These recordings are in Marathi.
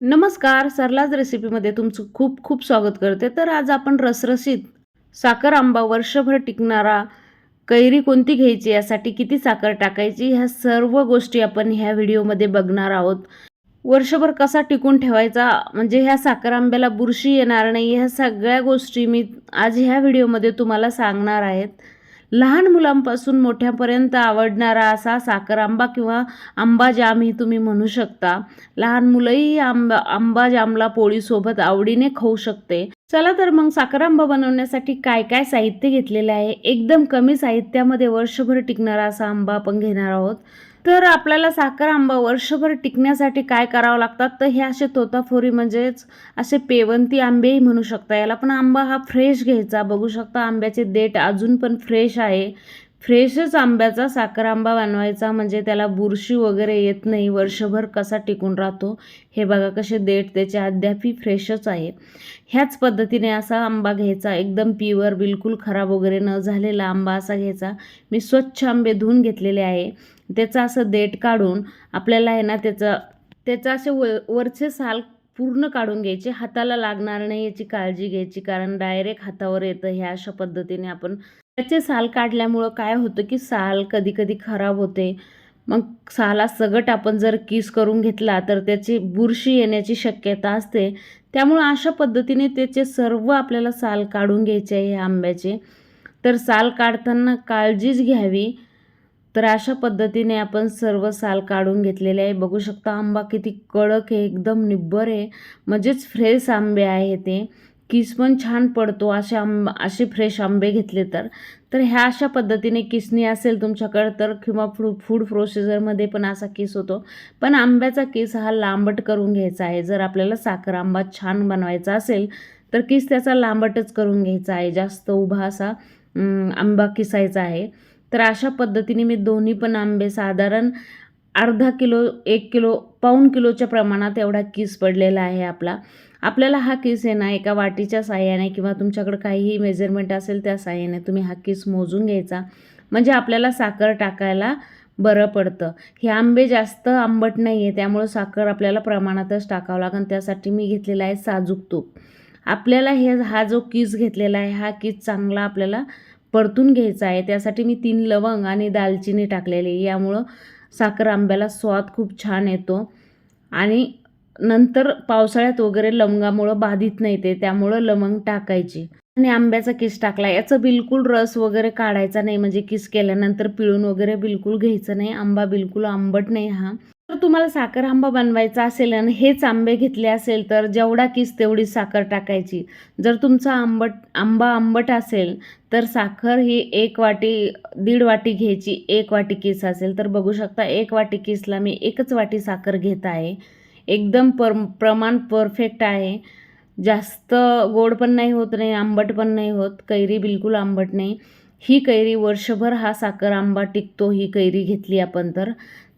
नमस्कार सरलाज रेसिपीमध्ये तुमचं खूप खूप स्वागत करते. तर आज आपण रसरशीत साखर आंबा वर्षभर टिकणारा कैरी कोणती घ्यायची यासाठी किती साखर टाकायची ह्या सर्व गोष्टी आपण ह्या व्हिडिओमध्ये बघणार आहोत. वर्षभर कसा टिकून ठेवायचा म्हणजे ह्या साखर आंब्याला बुरशी येणार नाही ह्या सगळ्या गोष्टी मी आज ह्या व्हिडिओमध्ये तुम्हाला सांगणार आहेत. लहान मुलांपासून मोठ्यापर्यंत आवडणारा असा साखर आंबा किंवा आंबा जाम ही तुम्ही म्हणू शकता. लहान मुलंही आंबा आंबा जामला पोळीसोबत आवडीने खाऊ शकते. चला तर मग साखर आंबा बनवण्यासाठी काय काय साहित्य घेतलेले आहे? एकदम कमी साहित्यामध्ये वर्षभर टिकणारा असा आंबा आपण घेणार आहोत. तर आपल्याला साखर आंबा वर्षभर टिकण्यासाठी काय करावं लागतात? तर हे असे तोताफोरी म्हणजेच असे पेवंती आंबेही म्हणू शकता याला. पण आंबा हा फ्रेश घ्यायचा. बघू शकता आंब्याचे देठ अजून पण फ्रेश आहे. फ्रेशच आंब्याचा साखर आंबा बनवायचा म्हणजे त्याला बुरशी वगैरे येत नाही वर्षभर कसा टिकून राहतो हे बघा कसे देठ त्याचे अद्यापही फ्रेशच आहे. ह्याच पद्धतीने असा आंबा घ्यायचा एकदम पिवर बिलकुल खराब वगैरे न झालेला आंबा असा घ्यायचा. मी स्वच्छ आंबे धुवून घेतलेले आहे. त्याचं असं देठ काढून आपल्याला आहे ना त्याचं त्याचं असे व वरचे साल पूर्ण काढून घ्यायचे. हाताला लागणार नाही याची काळजी घ्यायची कारण डायरेक्ट हातावर येतं ह्या अशा पद्धतीने आपण त्याचे साल काढल्यामुळं काय होतं की साल कधी कधी खराब होते. मग साला सगट आपण जर किस करून घेतला तर त्याची बुरशी येण्याची शक्यता असते. त्यामुळं अशा पद्धतीने त्याचे सर्व आपल्याला साल काढून घ्यायचे आहे ह्या आंब्याचे. तर साल काढताना काळजीच घ्यावी. तर अशा पद्धतीने आपण सर्व साल काढून घेतलेले आहे. बघू शकता आंबा किती कडक आहे एकदम निब्बर आहे. म्हणजेच फ्रेश आंबे आहे ते. किस पण छान पडतो असे आंब असे फ्रेश आंबे घेतले तर. तर ह्या अशा पद्धतीने किसणी असेल तुमच्याकडं तर किंवा फूड फूड प्रोसिजरमध्ये पण असा किस होतो. पण आंब्याचा किस हा लांबट करून घ्यायचा आहे. जर आपल्याला साखर आंबा छान बनवायचा असेल तर किस त्याचा लांबटच करून घ्यायचा आहे. जास्त उभा असा आंबा किसायचा आहे. तर अशा पद्धतीने मी दोन्ही पण आंबे साधारण अर्धा किलो एक किलो पाऊण किलोच्या प्रमाणात एवढा किस पडलेला आहे आपला. आपल्याला हा किस आहे ना एका वाटीच्या साह्याने किंवा तुमच्याकडं काहीही मेजरमेंट असेल त्या साह्याने तुम्ही हा किस मोजून घ्यायचा. म्हणजे आपल्याला साखर टाकायला बरं पडतं. हे आंबे जास्त आंबट नाही आहे त्यामुळं साखर आपल्याला प्रमाणातच टाकावं लागेल त्यासाठी मी घेतलेला आहे साजूक तूप. आपल्याला हे हा जो किस घेतलेला आहे हा किस चांगला आपल्याला परतून घ्यायचा आहे. त्यासाठी मी तीन लवंग आणि दालचिनी टाकलेली यामुळं साखर आंब्याला स्वाद खूप छान येतो. आणि नंतर पावसाळ्यात वगैरे लवंगामुळं बाधित नाही ते त्यामुळं लवंग टाकायची. आणि आंब्याचा किस टाकला याचं बिलकुल रस वगैरे काढायचा नाही म्हणजे किस केल्यानंतर पिळून वगैरे बिलकुल घ्यायचं नाही आंबा बिलकुल आंबट नाही हा. तर तुम्हाला साखर आंबा बनवायचा असेल आणि हेच आंबे घेतले असेल तर जेवढा किस तेवढी साखर टाकायची. जर तुमचा आंबट आंबा आंबट असेल तर साखर ही एक वाटी दीड वाटी घ्यायची एक वाटी किस असेल तर बघू शकता एक वाटी किसला मी एकच वाटी साखर घेत आहे. एकदम पर प्रमाण परफेक्ट आहे. जास्त गोड पण नाही होत नाही आंबट पण नाही होत कैरी बिलकुल आंबट नाही. ही कैरी वर्षभर हा साखर आंबा टिकतो ही कैरी घेतली आपण तर.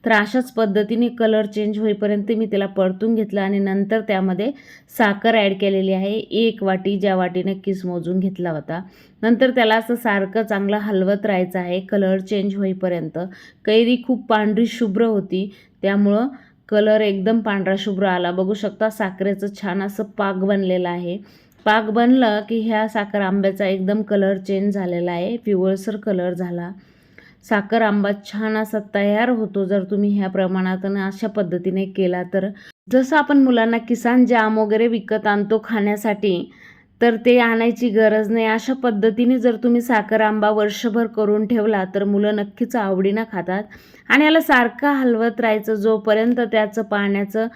तर अशाच पद्धतीने कलर चेंज होईपर्यंत मी त्याला परतून घेतलं आणि नंतर त्यामध्ये साखर ॲड केलेली आहे. एक वाटी ज्या वाटीने किस मोजून घेतला होता. नंतर त्याला असं सारखं चांगलं हलवत राहायचं आहे कलर चेंज होईपर्यंत. कैरी खूप पांढरी शुभ्र होती त्यामुळं कलर एकदम पांढरा शुभ्र आला. बघू शकता साखरेचं छान असं पाक बनलेलं आहे. पाक बनलं की ह्या साखर आंब्याचा एकदम कलर चेंज झालेला आहे. पिवळसर कलर झाला. साखर आंबा छान असा तयार होतो जर तुम्ही ह्या प्रमाणात अशा पद्धतीने केला तर. जसं आपण मुलांना किसान जाम वगैरे विकत आणतो खाण्यासाठी तर ते आणायची गरज नाही. अशा पद्धतीने जर तुम्ही साखर आंबा वर्षभर करून ठेवला तर मुलं नक्कीच आवडीनं खातात. आणि याला सारखं हलवत राहायचं जोपर्यंत त्याचं पाण्याचं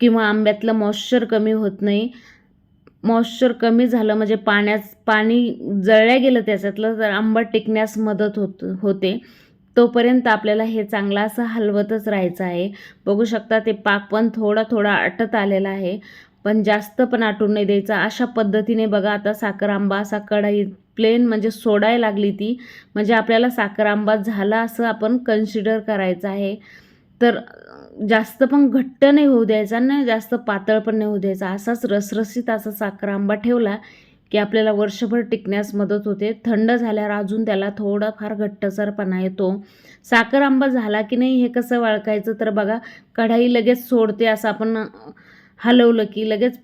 किंवा आंब्यातलं मॉइश्चर कमी होत नाही. मॉइश्चर कमी झालं म्हणजे पाण्यात पाणी जळल्या गेलं त्याच्यातलं तर आंबा टिकण्यास मदत होत होते. तोपर्यंत आपल्याला हे चांगलं असं हलवतच राहायचं आहे. बघू शकता ते पाक पण थोडा थोडा आटत आलेला आहे. पण जास्त पण आटून नाही द्यायचा. अशा पद्धतीने बघा आता साखर आंबा असा कढाई प्लेन म्हणजे सोडायला लागली ती म्हणजे आपल्याला साखर आंबा झाला असं आपण कन्सिडर करायचं आहे. तर जास्त पण घट्ट नाही होऊ द्यायचा ना जास्त पातळ पण नाही होऊ द्यायचा. असाच रसरसीत असा साखर आंबा ठेवला की आपल्याला वर्षभर टिकण्यास मदत होते. थंड झाल्यावर अजून त्याला थोडाफार घट्टसरपणा येतो. साखर आंबा झाला की नाही हे कसं वळखायचं तर बघा कढाई लगेच सोडते असं आपण हलवलं की लगेच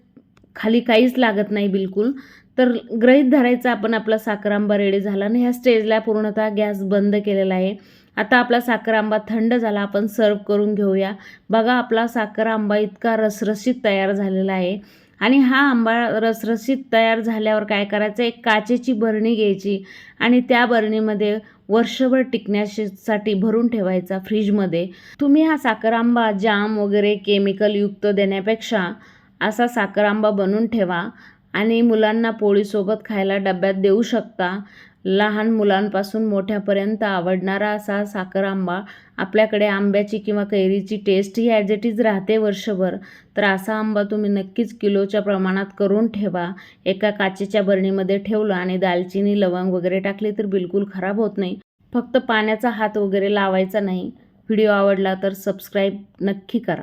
खाली काहीच लागत नाही बिलकुल. तर गृहीत धरायचा आपण आपला साखर आंबा रेडी झाला आणि ह्या स्टेजला पूर्णतः गॅस बंद केलेला आहे. आता आपला साखर आंबा थंड झाला आपण सर्व करून घेऊया. बघा आपला साखर आंबा इतका रसरशीत तयार झालेला आहे. आणि हा आंबा रसरशीत तयार झाल्यावर काय करायचं? एक काचेची बरणी घ्यायची आणि त्या बरणीमध्ये वर्षभर टिकण्यासाठी भरून ठेवायचा फ्रीजमध्ये. तुम्ही हा साखर आंबा जाम वगैरे केमिकलयुक्त देण्यापेक्षा असा साखर आंबा बनवून ठेवा आणि मुलांना पोळीसोबत खायला डब्यात देऊ शकता. लहान मुलांपासून मोठ्यापर्यंत आवडणारा असा साखर आंबा आपल्याकडे आंब्याची किंवा कैरीची टेस्ट ही ॲज इट इज राहते वर्षभर. तर असा आंबा तुम्ही नक्कीच किलोच्या प्रमाणात करून ठेवा. एका काचेच्या बरणीमध्ये ठेवलं आणि दालचिनी लवंग वगैरे टाकली तर बिलकुल खराब होत नाही. फक्त पाण्याचा हात वगैरे लावायचा नाही. व्हिडिओ आवडला तर सबस्क्राईब नक्की करा.